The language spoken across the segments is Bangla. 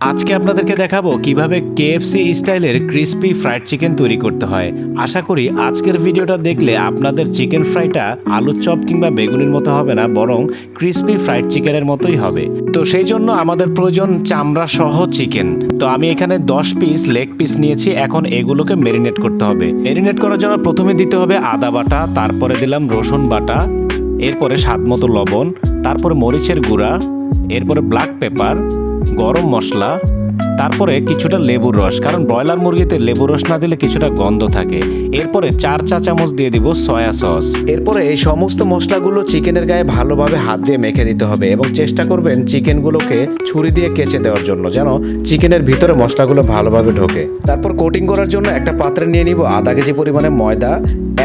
আজকে আপনাদেরকে দেখাবো কীভাবে কেএফসি স্টাইলের ক্রিস্পি ফ্রাইড চিকেন তৈরি করতে হয়। আশা করি আজকের ভিডিওটা দেখলে আপনাদের চিকেন ফ্রাইটা আলুর চপ কিংবা বেগুনের মতো হবে না, বরং ক্রিস্পি ফ্রাইড চিকেনের মতোই হবে। তো সেই জন্য আমাদের প্রয়োজন চামড়া সহ চিকেন তো আমি এখানে দশ পিস লেগ পিস নিয়েছি, এখন এগুলোকে মেরিনেট করতে হবে। মেরিনেট করার জন্য প্রথমে দিতে হবে আদা বাটা, তারপরে দিলাম রসুন বাটা, এরপরে স্বাদ মতো লবণ, তারপরে মরিচের গুঁড়া, এরপরে ব্ল্যাক পেপার গরম মশলা, তারপরে কিছুটা লেবুর রস, কারণ ব্রয়লার মুরগিতে লেবুর রস না দিলে কিছুটা গন্ধ থাকে। এরপরে চার চা চামচ দিয়ে দিব সয়া সস। এরপরে এই সমস্ত মশলাগুলো চিকেনের গায়ে ভালোভাবে হাত দিয়ে মেখে দিতে হবে এবং চেষ্টা করবেন চিকেনগুলোকে ছুরি দিয়ে কেচে দেওয়ার জন্য, যেন চিকেনের ভিতরে মশলাগুলো ভালোভাবে ঢোকে। তারপর কোটিং করার জন্য একটা পাত্রে নিয়ে নিব আধা কেজি পরিমাণে ময়দা,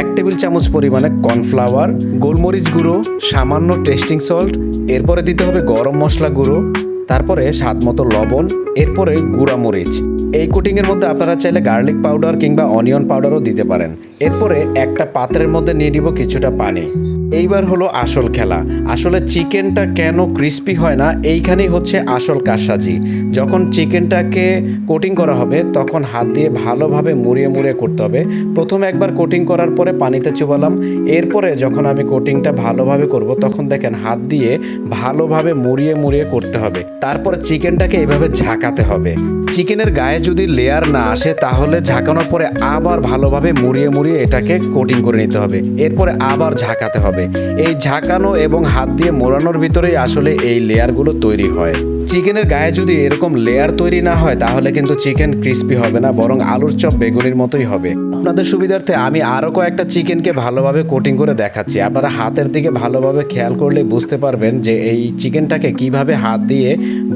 এক টেবিল চামচ পরিমাণে কর্নফ্লাওয়ার, গোলমরিচ গুঁড়ো, সামান্য টেস্টিং সল্ট, এরপরে দিতে হবে গরম মশলা গুঁড়ো তারপরে স্বাদ মতো লবণ, এরপরে গুঁড়া মরিচ এই কুটিংয়ের মধ্যে আপনারা চাইলে গার্লিক পাউডার কিংবা অনিয়ন পাউডারও দিতে পারেন। এরপরে একটা পাত্রের মধ্যে নিয়ে দিব কিছুটা পানি। এইবার হলো আসল খেলা। আসলে চিকেনটা কেন ক্রিস্পি হয় না, এইখানেই হচ্ছে আসল কারসাজি। যখন চিকেনটাকে কোটিং করা হবে, তখন হাত দিয়ে ভালোভাবে মুড়িয়ে মুড়িয়ে করতে হবে। প্রথমে একবার কোটিং করার পরে পানিতে চুবালাম। এরপরে যখন আমি কোটিংটা ভালোভাবে করব, তখন দেখেন হাত দিয়ে ভালোভাবে মুড়িয়ে মুড়িয়ে করতে হবে। তারপরে চিকেনটাকে এইভাবে ঝাঁকাতে হবে। চিকেনের গায়ে যদি লেয়ার না আসে, তাহলে ঝাঁকানোর পরে আবার ভালোভাবে মুড়িয়ে মুড়িয়ে এটাকে কোটিং করে নিতে হবে। এরপরে আবার ঝাঁকাতে হবে। এই ঝাঁকানো এবং হাত দিয়ে মোড়ানোর ভিতরেই আসলে এই লেয়ারগুলো তৈরি হয়। চিকেনের গায়ে যদি এরকম লেয়ার তৈরি না হয়, তাহলে কিন্তু চিকেন ক্রিস্পি হবে না, বরং আলুর চপ বেগুনির মতোই হবে। আপনাদের সুবিধার্থে আমি আরও কয়েকটা চিকেনকে ভালোভাবে কোটিং করে দেখাচ্ছি। আপনারা হাতের দিকে ভালোভাবে খেয়াল করলে বুঝতে পারবেন যে এই চিকেনটাকে কীভাবে হাত দিয়ে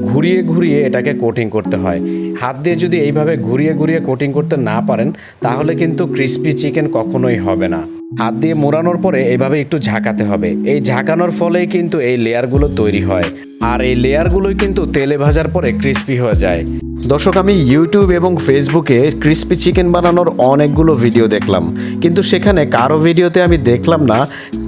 ঘুরিয়ে ঘুরিয়ে এটাকে কোটিং করতে হয়। হাত দিয়ে যদি এইভাবে ঘুরিয়ে ঘুরিয়ে কোটিং করতে না পারেন, তাহলে কিন্তু ক্রিস্পি চিকেন কখনোই হবে না। হাত দিয়ে মোড়ানোর পরে এভাবে একটু ঝাঁকাতে হবে। এই ঝাঁকানোর ফলেই কিন্তু এই লেয়ারগুলো তৈরি হয়। আর এই লেয়ারগুলোই কিন্তু তেলে ভাজার পরে ক্রিস্পি হয়ে যায়। দর্শক, আমি ইউটিউব এবং ফেসবুকে ক্রিস্পি চিকেন বানানোর অনেকগুলো ভিডিও দেখলাম। কিন্তু সেখানে কারও ভিডিওতে আমি দেখলাম না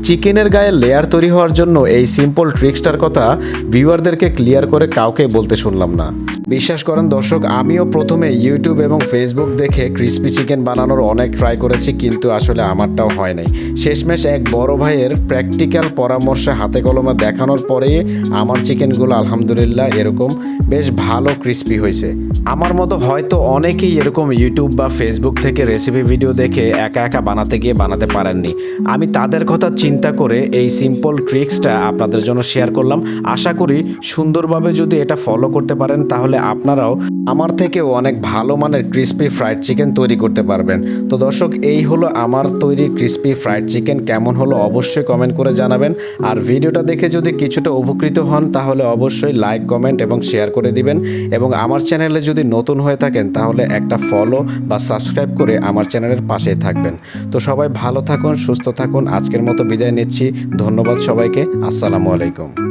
চিকেনের গায়ে লেয়ার তৈরি হওয়ার জন্য এই সিম্পল ট্রিক্সটার কথা ভিউয়ারদেরকে ক্লিয়ার করে কাউকে বলতে শুনলাম না। বিশ্বাস করেন দর্শক, আমিও প্রথমে ইউটিউব এবং ফেসবুক দেখে ক্রিস্পি চিকেন বানানোর অনেক ট্রাই করেছি, কিন্তু আসলে আমারটাও হয় নাই। শেষমেশ এক বড় ভাইয়ের প্র্যাকটিক্যাল পরামর্শে হাতে কলমে দেখানোর পরেই আমার চিকেনগুলো আলহামদুলিল্লাহ এরকম বেশ ভালো ক্রিস্পি হয়েছে। আমার মতো হয়তো অনেকেই এরকম ইউটিউব বা ফেসবুক থেকে রেসিপি ভিডিও দেখে একা একা বানাতে গিয়ে বানাতে পারেননি। আমি তাদের কথা চিন্তা করে এই সিম্পল ট্রিক্সটা আপনাদের জন্য শেয়ার করলাম। আশা করি সুন্দরভাবে যদি এটা ফলো করতে পারেন, তাহলে আপনারাও আমার থেকেও অনেক ভালো মানের ক্রিস্পি ফ্রাইড চিকেন তৈরি করতে পারবেন। তো দর্শক, এই হলো আমার তৈরি ক্রিস্পি ফ্রাইড চিকেন কেমন হলো অবশ্যই কমেন্ট করে জানাবেন। আর ভিডিওটা দেখে যদি কিছুটা উপকৃত হন, তাহলে অবশ্যই লাইক কমেন্ট এবং শেয়ার করে দিবেন। এবং আমার চ্যানেলে যদি নতুন হয়ে থাকেন, তাহলে একটা ফলো বা সাবস্ক্রাইব করে আমার চ্যানেলের পাশে থাকবেন। তো সবাই ভালো থাকুন, সুস্থ থাকুন। আজকের মতো বিদায় নিচ্ছি। ধন্যবাদ সবাইকে। আসসালামু আলাইকুম।